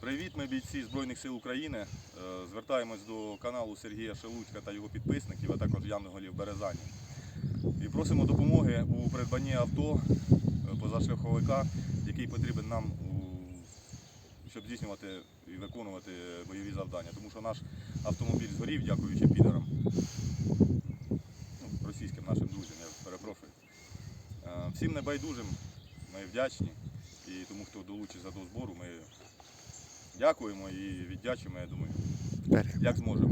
Привіт, ми бійці Збройних сил України. Е, Звертаємось до каналу Сергія Шелудька та його підписників, а також Янголів Березані. І просимо допомоги у придбанні авто е, позашляховика, який потрібен нам, щоб здійснювати і виконувати бойові завдання. Тому що наш автомобіль згорів, дякуючи підерам. Ну, російським нашим друзям, я перепрошую. Е, Всім небайдужим ми вдячні. І тому, хто долучиться до збору, ми дякуємо і віддячимо, я думаю, як зможемо.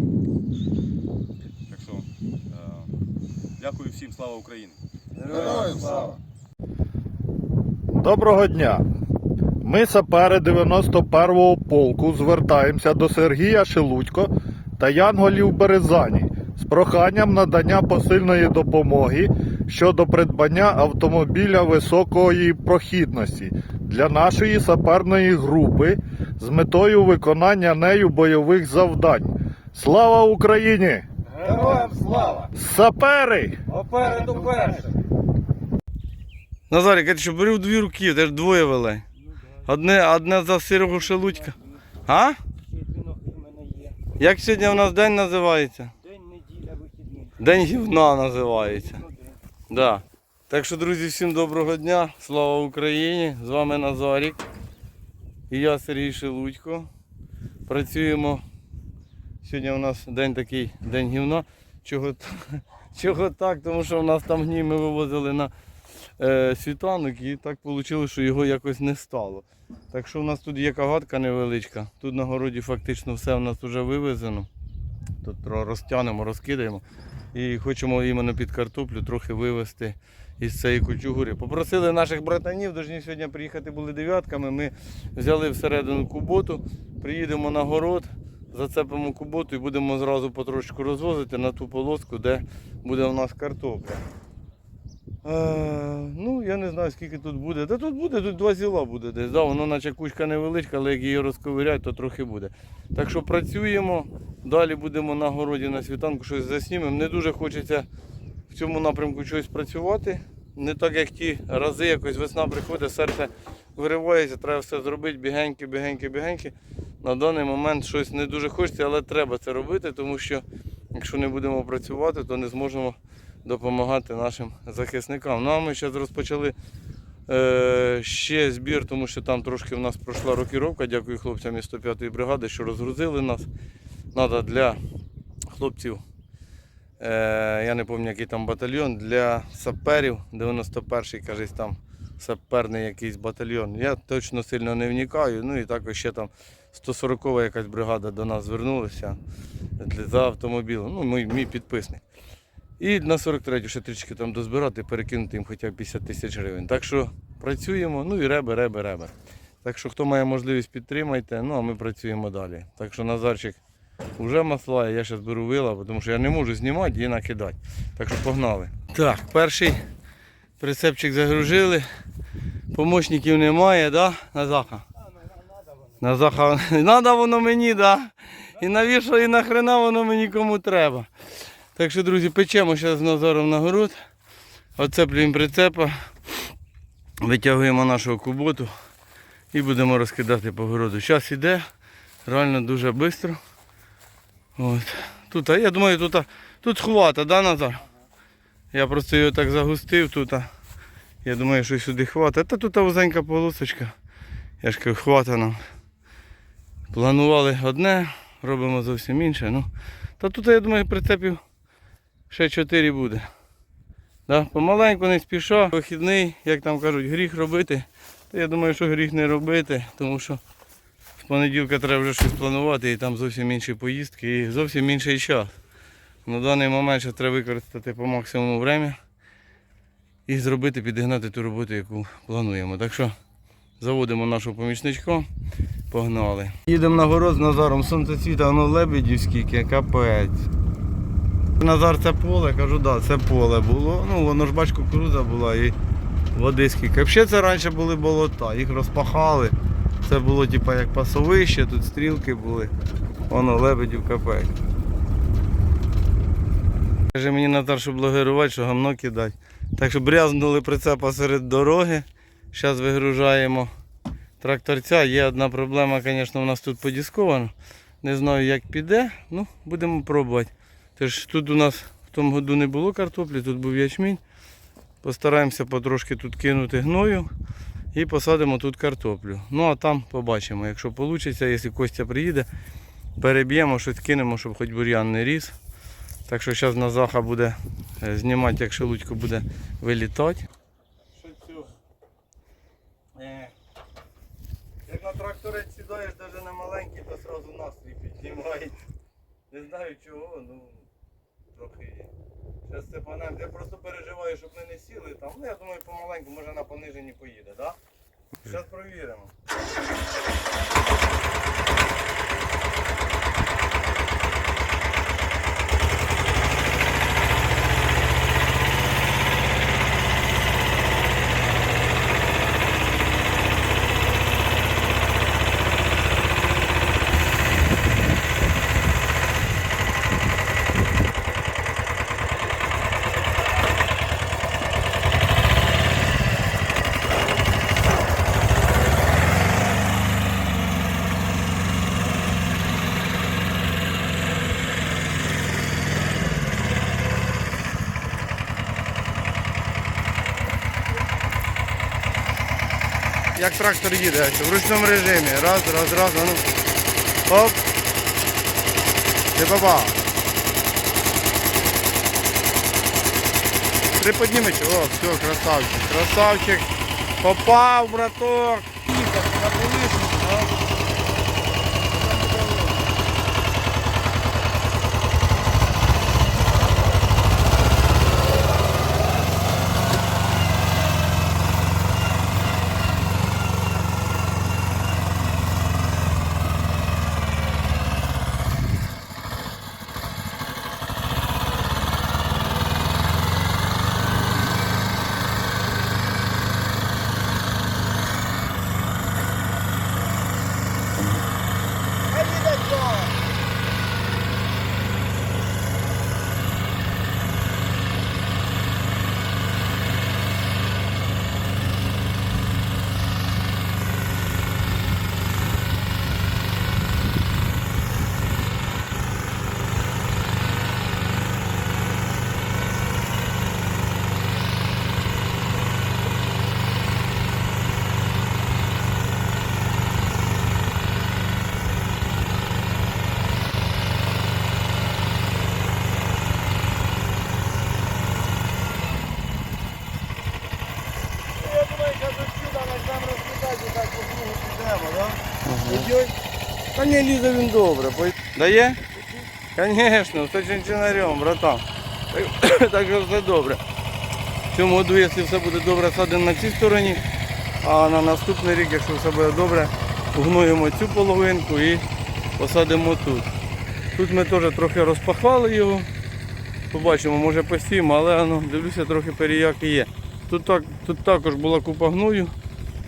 Так що, е, дякую всім, слава Україні! Героям слава! Доброго дня! Ми сапери 91-го полку звертаємося до Сергія Шелудько та Янголів Березані з проханням надання посильної допомоги щодо придбання автомобіля високої прохідності для нашої саперної групи з метою виконання нею бойових завдань. Слава Україні! Героям слава! Сапери! Попереду першим! Назарик, я що бери в дві руки, де ж двоє вели. Одне, одне за Серегу Шелудька. А? Як сьогодні у нас день називається? День неділя вихідний. День гівна називається. Да. Так що, друзі, всім доброго дня. Слава Україні! З вами Назарік. І я Сергій Шелудько. Працюємо. Сьогодні у нас день такий, день гівна. Чого, чого так? Тому що у нас там гній ми вивозили на е, світанок і так вийшло, що його якось не стало. Так що у нас тут є кагатка невеличка. Тут на городі фактично все у нас вже вивезено. Тут розтягнемо, розкидаємо. І хочемо іменно під картоплю трохи вивезти із цієї кучугури. Попросили наших братанів, повинні сьогодні приїхати були дев'ятками. Ми взяли всередину куботу, приїдемо на город, зацепимо куботу і будемо зразу потрошку розвозити на ту полоску, де буде у нас картопля. Е, ну, я не знаю, скільки тут буде. Та тут буде, тут два зіла буде десь. Да, воно наче кучка невеличка, але як її розковиряти, то трохи буде. Так що працюємо. Далі будемо на городі на світанку щось заснімемо. Не дуже хочеться в цьому напрямку щось працювати. Не так, як ті рази, якось весна приходить, серце виривається, треба все зробити, бігеньки, бігеньки, бігеньки. На даний момент щось не дуже хочеться, але треба це робити, тому що якщо не будемо працювати, то не зможемо допомагати нашим захисникам. Ну а ми зараз розпочали е, ще збір, тому що там трошки в нас пройшла рокіровка. Дякую хлопцям із 105-ї бригади, що розгрузили нас. Надо для хлопців, я не пам'ятаю, який там батальйон, для саперів, 91-й, кажись, там саперний якийсь батальйон. Я точно сильно не вникаю. Ну і також ще там 140-та якась бригада до нас звернулася за автомобілем. Ну, мій, мій підписник. І на 43-ю ще трішки там дозбирати, перекинути їм хоча б 50 тисяч гривень. Так що працюємо, ну і реби, реби, реби. Так що хто має можливість підтримайте, ну а ми працюємо далі. Так що Назарчик вже маслає, я зараз беру вила, тому що я не можу знімати і накидати. Так що погнали. Так, перший прицепчик загружили. Помощників немає, да, Назаха? Назаха, надо воно мені, да. І навіщо, і нахрена воно мені кому треба. Так що, друзі, печемо зараз з Назаром на город. Оцеплюємо прицепа, витягуємо нашого куботу і будемо розкидати по городу. Час іде, реально дуже швидко. От. Тут, я думаю, тут, тут хвата, да, Назар? Я просто його так загустив тут. Я думаю, що сюди хвата. Та тут вузенька полосочка. Я ж кажу, хвата нам. Планували одне, робимо зовсім інше. Ну, та тут, я думаю, прицепів ще 4 буде. Да? Помаленьку не спіша. Вихідний, як там кажуть, гріх робити. Та я думаю, що гріх не робити, тому що понеділка треба вже щось планувати і там зовсім інші поїздки і зовсім інший час. На даний момент ще треба використати по максимуму время і зробити, підігнати ту роботу, яку плануємо. Так що заводимо нашого помічничка, погнали. Їдемо на город з Назаром, сонце світа, воно лебедів скільки, капець. Назар, це поле, кажу, да, це поле було. Ну, воно ж бач, кукурудза була і води скільки. Взагалі це раніше були болота, їх розпахали. Це було типа як пасовище, тут стрілки були. Воно лебедів капець. Каже мені Назар, щоб благирувати, що гамно кидати. Так що брязнули прицепа серед дороги. Зараз вигружаємо тракторця. Є одна проблема, звісно, у нас тут подісковано. Не знаю, як піде, ну будемо пробувати. Тож тут у нас в тому году не було картоплі, тут був ячмінь. Постараємося потрошки тут кинути гною і посадимо тут картоплю. Ну а там побачимо, якщо вийде, якщо Костя приїде, переб'ємо, щось кинемо, щоб хоч бур'ян не ріс. Так що зараз на заха буде е, знімати, як шелудько буде вилітати. Що цього? Е. Як на тракторець сідаєш, навіть на маленький, то одразу настрій піднімає. Не знаю чого, ну трохи є. Зараз Степанем, я просто переживаю, щоб ми не сіли там. Ну я думаю, помаленьку, може на пониженні поїде, так? Да? Зараз провіримо. Як трактор їде, в ручному режимі. Раз, раз, раз, ну. Оп. Ти баба. Приподнімеш. О, все, красавчик. Красавчик. Попав, браток. Їхав на повишенку, не лізе він добре. Дає? Звісно, з чинчинарем, братан. Так, так що все добре. В цьому году, якщо все буде добре, садимо на цій стороні, а на наступний рік, якщо все буде добре, угнуємо цю половинку і посадимо тут. Тут ми теж трохи розпахали його. Побачимо, може посіємо, але ну, дивлюся, трохи періяки є. Тут, так, тут також була купа гною.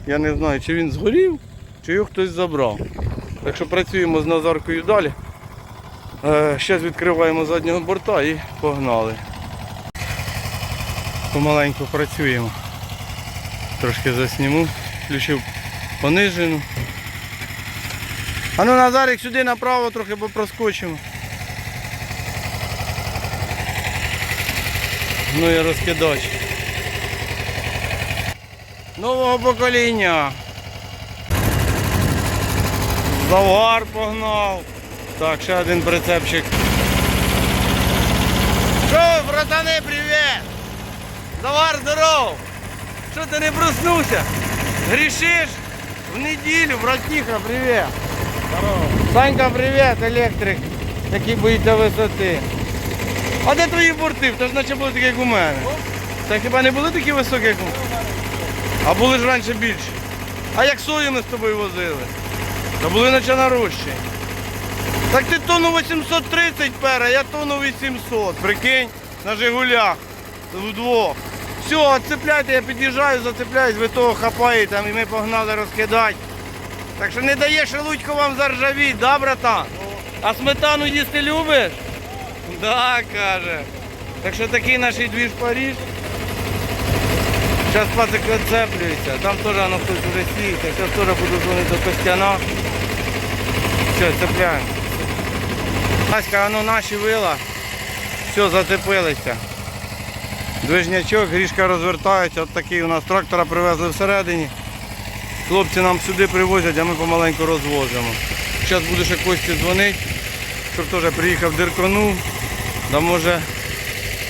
Я не знаю, чи він згорів, чи його хтось забрав. Так що працюємо з Назаркою далі. Е, Зараз відкриваємо заднього борта і погнали. Помаленьку працюємо. Трошки засніму, включив понижену. А ну Назарик сюди направо трохи бо проскочимо. Ну і розкидач. Нового покоління. Завар погнав. Так, ще один прицепчик. Що, братани, привіт! Завар, здоров! Що ти не проснувся? Грішиш? В неділю, братіха, привіт! Здорово! Санька, привіт, електрик, який боїться висоти. А де твої борти? Та ж наче були такі, як у мене. Та хіба не були такі високі, як у мене? А були ж раніше більші. А як сою ми з тобою возили? Та були наче нарощі. Так ти тонну 830 пера, я тонну 800. Прикинь, на Жигулях. Вдвох. Все, цепляйте, я під'їжджаю, зацепляюсь, ви того хапаєте, і ми погнали розкидати. Так що не дає шелудько вам заржавіть, да, братан? А сметану їсти любиш? Да, каже. Так що такий наш двіж Паріж. Зараз пацик відцеплюється, там теж воно хтось вже сіється, зараз теж буду дзвонити до Костяна. Все, цепляємо. Аська, воно наші вила. Все, зацепилися. Движнячок, грішка розвертається, от такий у нас трактора привезли всередині. Хлопці нам сюди привозять, а ми помаленьку розвозимо. Зараз буду ще Кості дзвонити, щоб теж приїхав дирконув. Да може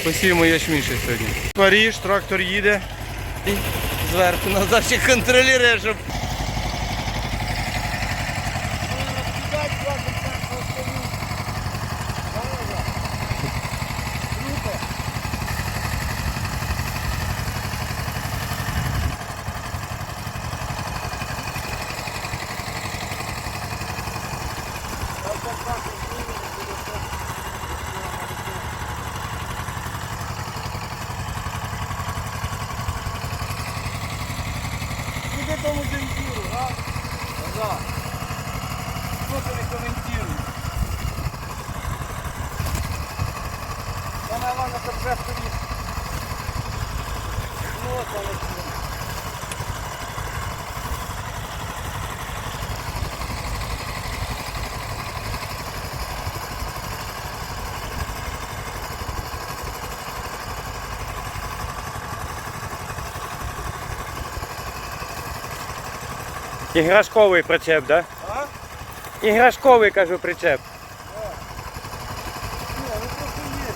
посіємо ячмінь сьогодні. Паріж, трактор їде. І зверху назад ще контролює, щоб. Куди тому демпіру, а? Да. Що ти не коментуєш? Саме головне, щоб вже собі. Ну, от воно що. Іграшковий причеп, да? А? Іграшковий, кажу, причеп. Ні, ну просто є.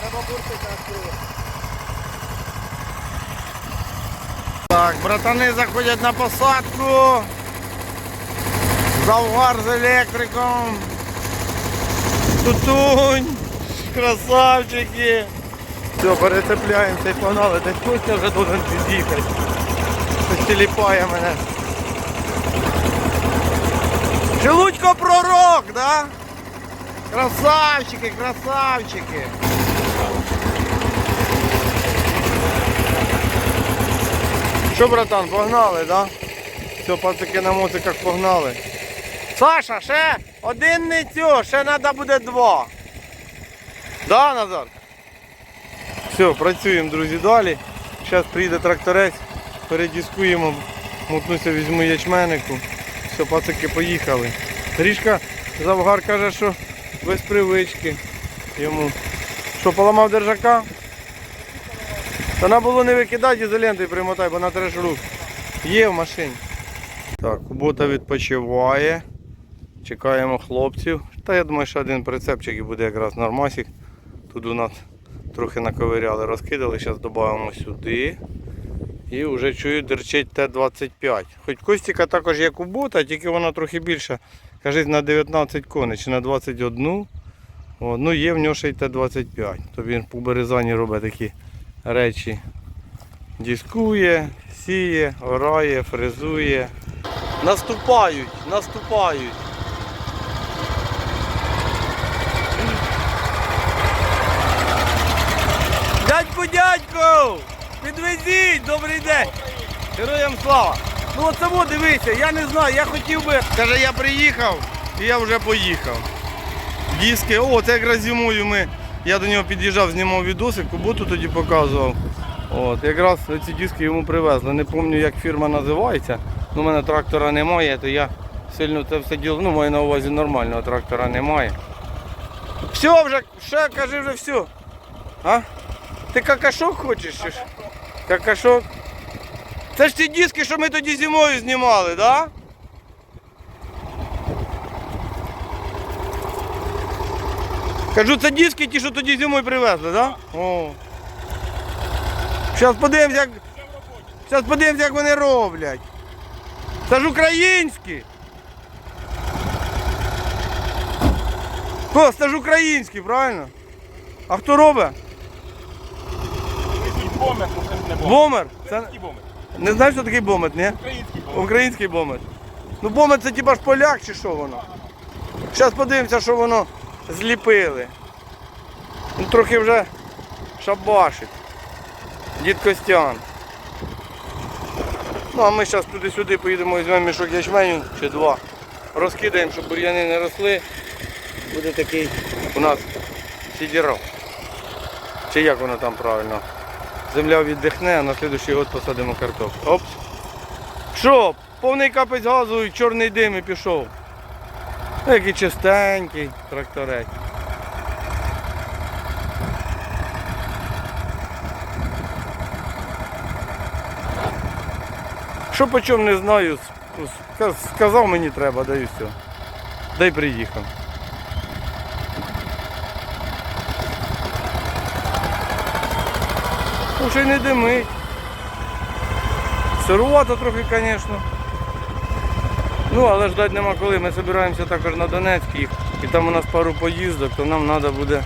Треба буртика відкрити. Так, братани заходять на посадку. Завгар з електриком. Тутунь. Красавчики. Все, перецепляємося і погнали. Десь Костя вже должен під'їхати. Щось тіліпає мене. Желудько пророк, да? Красавчики, красавчики. Що, братан, погнали, да? Все, пацики на мотиках погнали. Саша, ще один не цю, ще треба буде два. Да, Назар? Все, працюємо, друзі, далі. Зараз приїде тракторець, передіскуємо, мотнуся, візьму ячменику. Все, пацики поїхали. Трішка Завгар каже, що без привички йому. Що, поламав держака? Та треба було не викидати ізолентою примотай, бо на треш рук. Є в машині. Так, кубота відпочиває. Чекаємо хлопців. Та я думаю, що один прицепчик і буде якраз нормасик. Тут у нас трохи наковиряли, розкидали, зараз додамо сюди. І вже чую дерчить Т-25. Хоч Костіка також є кубота, тільки вона трохи більша. Кажуть, на 19 коней чи на 21. О, ну є в нього ще й Т-25. То він по березані робить такі речі. Дискує, сіє, орає, фрезує. Наступають, наступають. Дядьку, дядьку! Підвезіть, добрий день! Героям слава! Ну от само дивися, я не знаю, я хотів би. Каже, я приїхав і я вже поїхав. Диски, о, це якраз зимою ми. Я до нього під'їжджав, знімав відоси, куботу тоді показував. От, якраз ці диски йому привезли. Не пам'ятаю, як фірма називається. Ну, у мене трактора немає, то я сильно це все діло. Ну, маю на увазі нормального трактора немає. Все вже, ще кажи вже все. А? Ти какашок хочеш? Какашок? Це ж ті диски, що ми тоді зимою знімали. Да? Кажу, це диски ті, що тоді зимою привезли? Да? О. Зараз подивимося, як. Зараз подивимося, як вони роблять. Це ж українські. Кос, це ж українські, правильно? А хто робить? Бомер, не Бомер? Це... бомер. Не знаєш, що такий бомет, ні? Український Український бомет. Ну бомет це типа ж поляк чи що воно? Зараз подивимося, що воно зліпили. Ну трохи вже шабашить. Дід Костян. Ну а ми зараз туди-сюди поїдемо, візьмемо мішок ячменю чи два. Розкидаємо, щоб бур'яни не росли. Буде такий у нас сідірок. Чи як воно там правильно? Земля віддихне, а на слідуючий год посадимо картоплю. Оп. Що? Повний капець газу і чорний дим і пішов. Який чистенький тракторець. Що по чому не знаю, сказав мені треба, да і все. Да й приїхав. Й не димить. Сирувато трохи, звісно. Ну, але ждати нема коли. Ми збираємося також на Донецький, і там у нас пару поїздок, то нам треба буде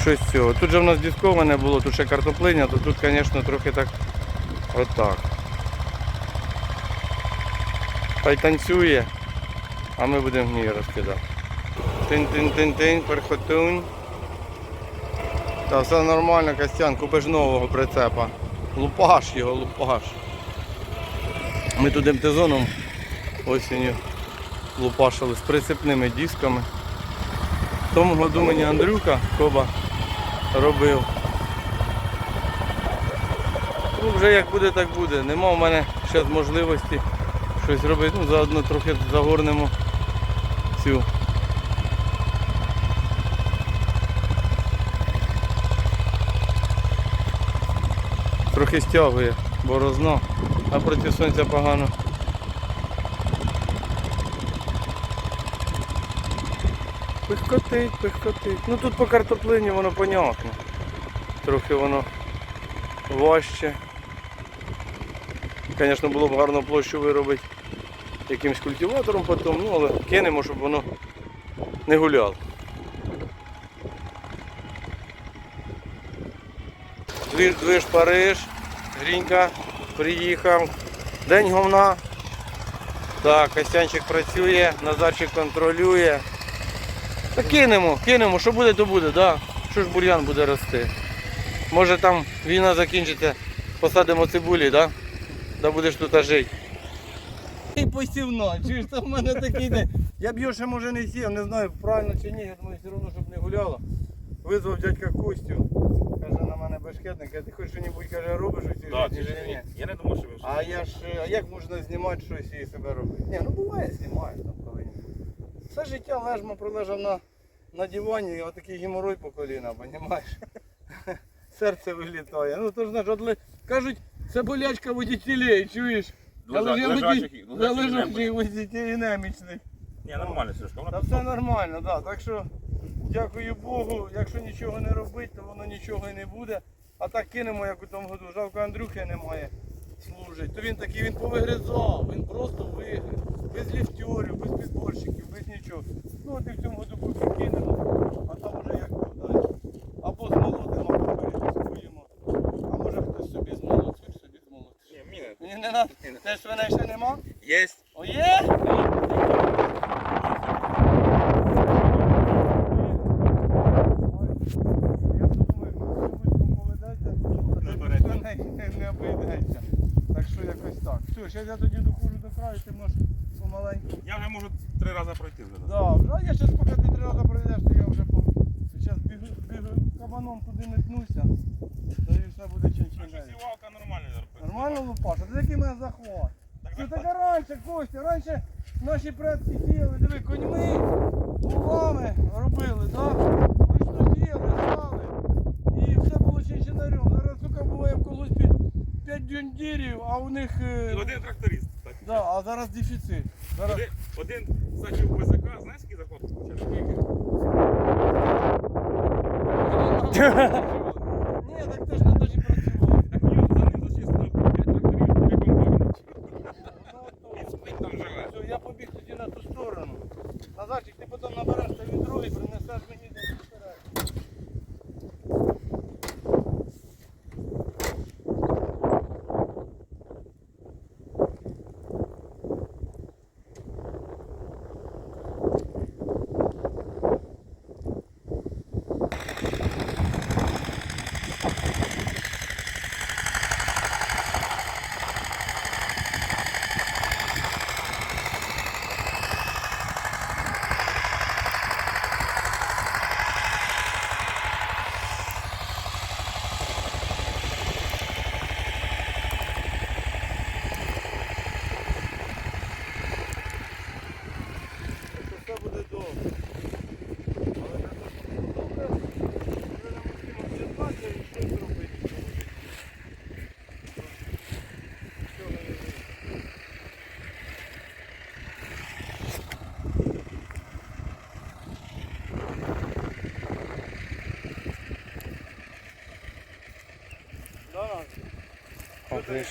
щось цього. Тут же в нас дисковане було, тут ще картоплиня, то тут, звісно, трохи так отак. Хай танцює, а ми будемо гній розкидати. Тин-тин-тин-тин, перхотунь. Та все нормально, Костян, купиш нового прицепа. Лупаш його, лупаш. Ми тут МТ-зоном осінню лупашили з прицепними дисками. В тому году мені Андрюка Коба робив. Ну, вже як буде, так буде. Нема в мене ще можливості щось робити. Ну, заодно трохи загорнемо цю. Трохи стягує борозно, а проти сонця погано. Пихкотить, пихкотить. Ну тут по картоплині воно понятно. Трохи воно важче. Звісно, було б гарно площу виробити якимсь культиватором потім, ну але кинемо, щоб воно не гуляло. Движ, движ Париж, Грінька приїхав. День говна. Так, Костянчик працює, Назарчик контролює. Та кинемо, кинемо, що буде, то буде, да. Що ж бур'ян буде рости. Може там війна закінчиться, посадимо цибулі, да? Да будеш тут жити. І посівно, чуєш, там в мене такий день. Я б його ще може не сів, не знаю правильно чи ні, я думаю, все одно, щоб не гуляло. Визвав дядька Костю, бешкетник, а ти хоч що-небудь каже, робиш у цій Так, житті, чи ні? я не думаю, що ви А я ж, а як можна знімати щось і себе робити? Ні, ну буває, знімаю там коли-небудь. Все життя лежма пролежав на, на дивані, і отакий геморой по коліна, понімаєш? Серце вилітає. Ну то ж знаєш, от, кажуть, це болячка водітелей, чуєш? Лежа- лежав лежачих- воді- лежачих я лежачих немає. водітелей немічних. Ні, нормально, Сережка. Та все нормально, да. так що дякую Богу, якщо нічого не робити, то воно нічого і не буде. А так кинемо, як у тому году. Жалко Андрюхи немає служить. То він такий, він повигризав, він просто вигриз. Без ліфтьорів, без підборщиків, без нічого. Ну от і в цьому году поки кинемо, а там уже як дасть. Або змолотимо, або перепіскуємо. А може хтось собі змолотить, собі змолотить. Ні, мені Мені не треба. Теж свиней ще нема? Є. О, є? Не обійдеться. Так що якось так. Все, зараз я тоді доходжу до краю, ти можеш помаленьку. Я вже можу три рази пройти вже. Да, а я зараз поки ти три рази пройдеш, то я вже по... Зараз бігу, бігу кабаном туди метнуся. То і все буде чин-чин. Сівалка нормальна Нормально лупаша? Це який мене захват. Це так раніше, Костя, раніше наші предки сіяли, диви, коньми, булами робили, так? Вручну сіяли, стали. І все було чинчинарем. Зараз, сука, буває в колоспі 5 дюндірів, а у них... І Один тракторист. Так. Да, а зараз дефіцит. Зараз... Один, один зачів ВЗК, знаєш, який заход? Ні, так теж не дуже працював. Так у нього за ним зачислено 5 тракторів, дві комбайни. Він спить там живе. Все, я побіг тоді на ту сторону. Назарчик, ти потім набереш той відро і принесеш мені десь вперед. коментуй. Розкажи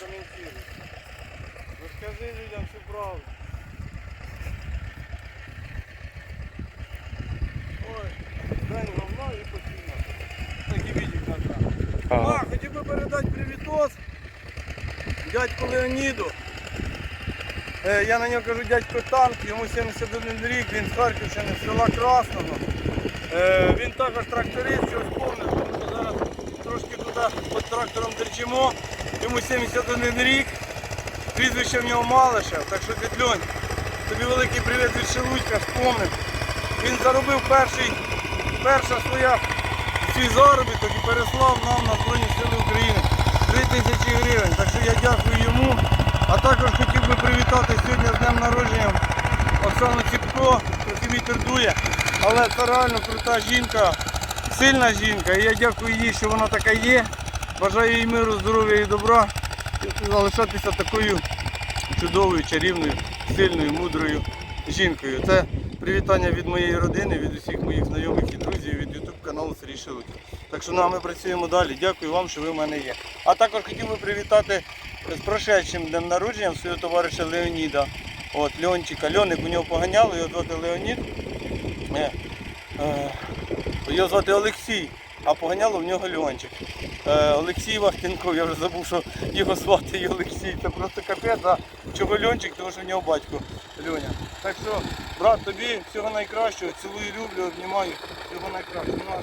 людям всю правду. Ой, день говна і постійно. Так і відік на А, хотів би передати привітос дядьку Леоніду. Е, я на нього кажу дядько танк, йому 71 рік, він з Харківщини, з села Красного. Е, він також тракторист, що сповнив, тому що зараз трошки туди під трактором терчимо. Йому 71 рік, прізвище в нього Малишев, так що дядь Льонь, тобі великий привіт від Шелудька, сповнив. Він заробив перший, перша своя свій заробіток і переслав нам на Збройні Сили України 3 тисячі гривень. Так що я дякую йому. А також хотів би привітати сьогодні з днем народження Оксану Ціпко, трохи вітер дує. Але це реально крута жінка, сильна жінка. І я дякую їй, що вона така є. Бажаю їй миру, здоров'я і добра. Залишатися такою чудовою, чарівною, сильною, мудрою жінкою. Це привітання від моєї родини, від усіх моїх знайомих і друзів, від YouTube каналу Сергій Шелудько. Так що ну, ми працюємо далі. Дякую вам, що ви в мене є. А також хотів би привітати з прошедшим днем народження свого товариша Леоніда. От, Льончика. Льоник у нього поганяло, його звати Леонід. Е, е, його звати Олексій, а поганяло в нього Льончик. Е, Олексій Вахтенков, я вже забув, що його звати і Олексій. Це просто капець, а чого Льончик, тому що в нього батько Льоня. Так що, брат, тобі всього найкращого, цілую, люблю, обнімаю, всього найкращого. Ну, а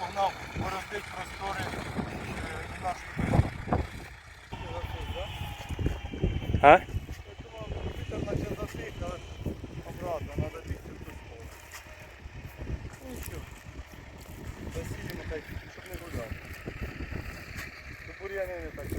погнав бороздить простори е, нашої. А? Вітер наче затих, але обратно, треба бігти в ту сторону. Ну нічого. Засіємо так, щоб не гуляти. До бур'яни не так не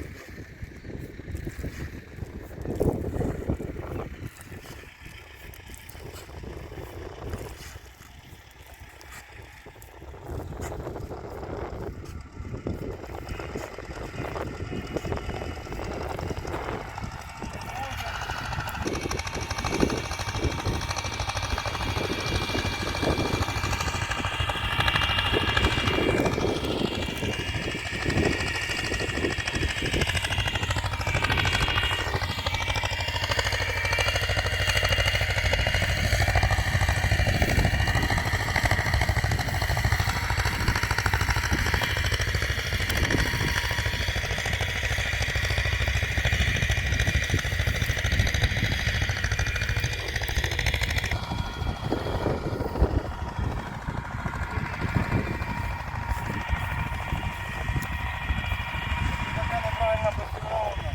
Така неправильно пофільмована.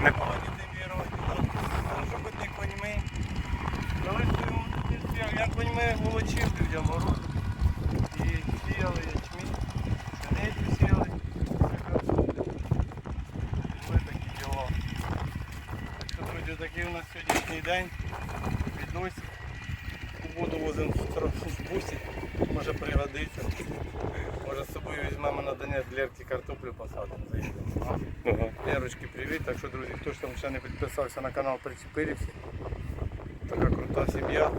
Не- Молоді дебірувати. Шукотник коньми. Коли своєму дитинстві, як коньми волочив людям город. І сіяли ячмінь, пшеницю сіяли. Були такі діла. Так що, друзі, такий у нас сьогоднішній день. Відосик. Воду возимо в бусі. Може пригодиться. Може з собою візьмемо на Донець Лерки картоплю посадимо. заїдемо. Ага. Лерочки, привіт. Так що, друзі, хто ж там ще не підписався на канал Причепирівці. Така крута сім'я.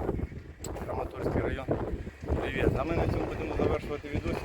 Краматорський район. Привіт. А ми на цьому будемо завершувати відосик.